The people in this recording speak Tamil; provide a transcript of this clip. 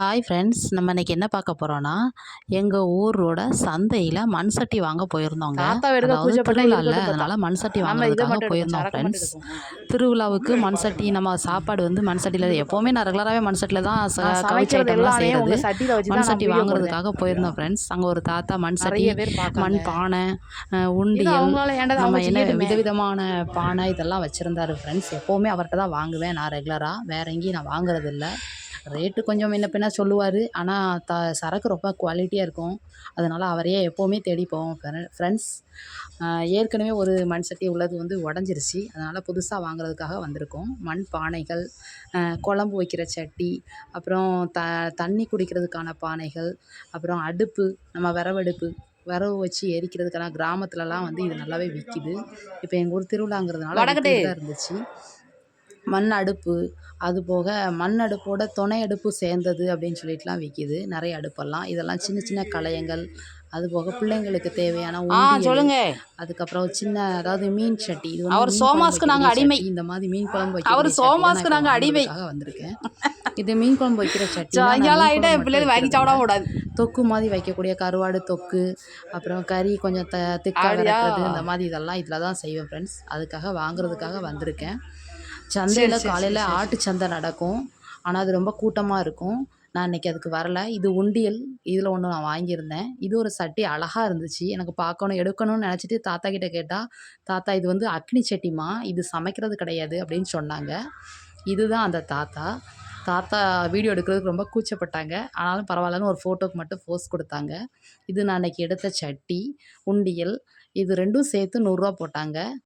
ஹாய் ஃப்ரெண்ட்ஸ் நம்ம இன்னைக்கு என்ன பார்க்க போகிறோன்னா எங்கள் ஊரோட சந்தையில் மண் சட்டி வாங்க போயிருந்தோங்க. தாத்தா வேறு அதாவது பூஜை பண்ண திருவிழா இல்லை இருக்கட்டும் அதனால மண் சட்டி வாங்குறதுக்காக போயிருந்தோம் ஃப்ரெண்ட்ஸ். திருவிழாவுக்கு மண் சட்டி நம்ம சாப்பாடு வந்து மண் சட்டியில் எப்போவுமே நான் ரெகுலராகவே மண் சட்டியில் தான் கவிச்ச ஐட்டம்லாம் எல்லாமே செய்கிறது மண் சட்டி. வாங்குறதுக்காக போயிருந்தோம் ஃப்ரெண்ட்ஸ் அங்கே ஒரு தாத்தா மண் சட்டி. மண் பானை உண்டியல். நம்ம என்ன. விதவிதமான பானை இதெல்லாம் வச்சுருந்தாரு ஃப்ரெண்ட்ஸ் எப்போவுமே அவர்கிட்ட தான் வாங்குவேன் நான் ரெகுலராக வேற எங்கேயும் நான் வாங்குறது இல்ல ரேட்டு கொஞ்சம் முன்ன பின்ன சொல்லுவார். ஆனால் த சரக்கு ரொம்ப குவாலிட்டியாக இருக்கும். அதனால் அவரையே எப்போவுமே தேடி போவோம் ஃப்ரெண்ட்ஸ் ஏற்கனவே ஒரு மண் சட்டி உள்ளது வந்து உடஞ்சிருச்சு. அதனால் புதுசாக வாங்குறதுக்காக வந்திருக்கோம். மண் பானைகள் குழம்பு வைக்கிற சட்டி அப்புறம் த தண்ணி குடிக்கிறதுக்கான பானைகள் அப்புறம் அடுப்பு நம்ம விறவடுப்பு விறகு வச்சு எரிக்கிறதுக்கான கிராமத்துலலாம் வந்து இது நல்லாவே விற்கிது இப்போ எங்கள் ஊர் திருவிழாங்கிறதுனால இருந்துச்சு. மண் அடுப்பு அது போக மண் அடுப்போட துணை அடுப்பு சேர்ந்தது அப்படின்னு சொல்லிட்டுலாம் விற்கிது நிறைய அடுப்பெல்லாம். இதெல்லாம் சின்ன சின்ன களையங்கள். அது போக பிள்ளைங்களுக்கு தேவையான சொல்லுங்க. அதுக்கப்புறம் சின்ன அதாவது மீன் சட்டி. இது அவர் சோமாஸ்க்கு நாங்க அடிமை. இந்த மாதிரி மீன் குழம்பு அவர் சோமாஸ்க்கு நாங்க அடிமை. வந்திருக்கேன். இது மீன் குழம்பு வைக்கிற சட்டி சாயங்காலம் ஆகிட்டா என் பிள்ளைகள் வாங்கி சாப்பிட கூடாது தொக்கு மாதிரி வைக்கக்கூடிய கருவாடு தொக்கு அப்புறம் கறி கொஞ்சம் த திக்காக இந்த மாதிரி இதெல்லாம் இதில் தான் செய்வேன் ஃப்ரெண்ட்ஸ் அதுக்காக வாங்குறதுக்காக வந்திருக்கேன். சந்தையில் காலையில். ஆட்டு சந்தை நடக்கும். ஆனால் அது ரொம்ப கூட்டமாக இருக்கும். நான் இன்னைக்கு அதுக்கு வரல. இது உண்டியல். இதில் ஒன்று நான் வாங்கியிருந்தேன். இது ஒரு சட்டி அழகாக இருந்துச்சு. எனக்கு பார்க்கணும் எடுக்கணும்னு நினச்சிட்டு தாத்தா கிட்ட கேட்டால் தாத்தா இது வந்து அக்னி சட்டிமா இது சமைக்கிறது கிடையாது. அப்படின்னு சொன்னாங்க. இதுதான் அந்த தாத்தா. தாத்தா வீடியோ எடுக்கிறதுக்கு ரொம்ப கூச்சப்பட்டாங்க. ஆனாலும் பரவாயில்லன்னு ஒரு ஃபோட்டோக்கு மட்டும் போஸ் கொடுத்தாங்க. இது நான் அன்னைக்கு எடுத்த சட்டி உண்டியல். இது ரெண்டும் சேர்த்து நூறுரூவா போட்டாங்க.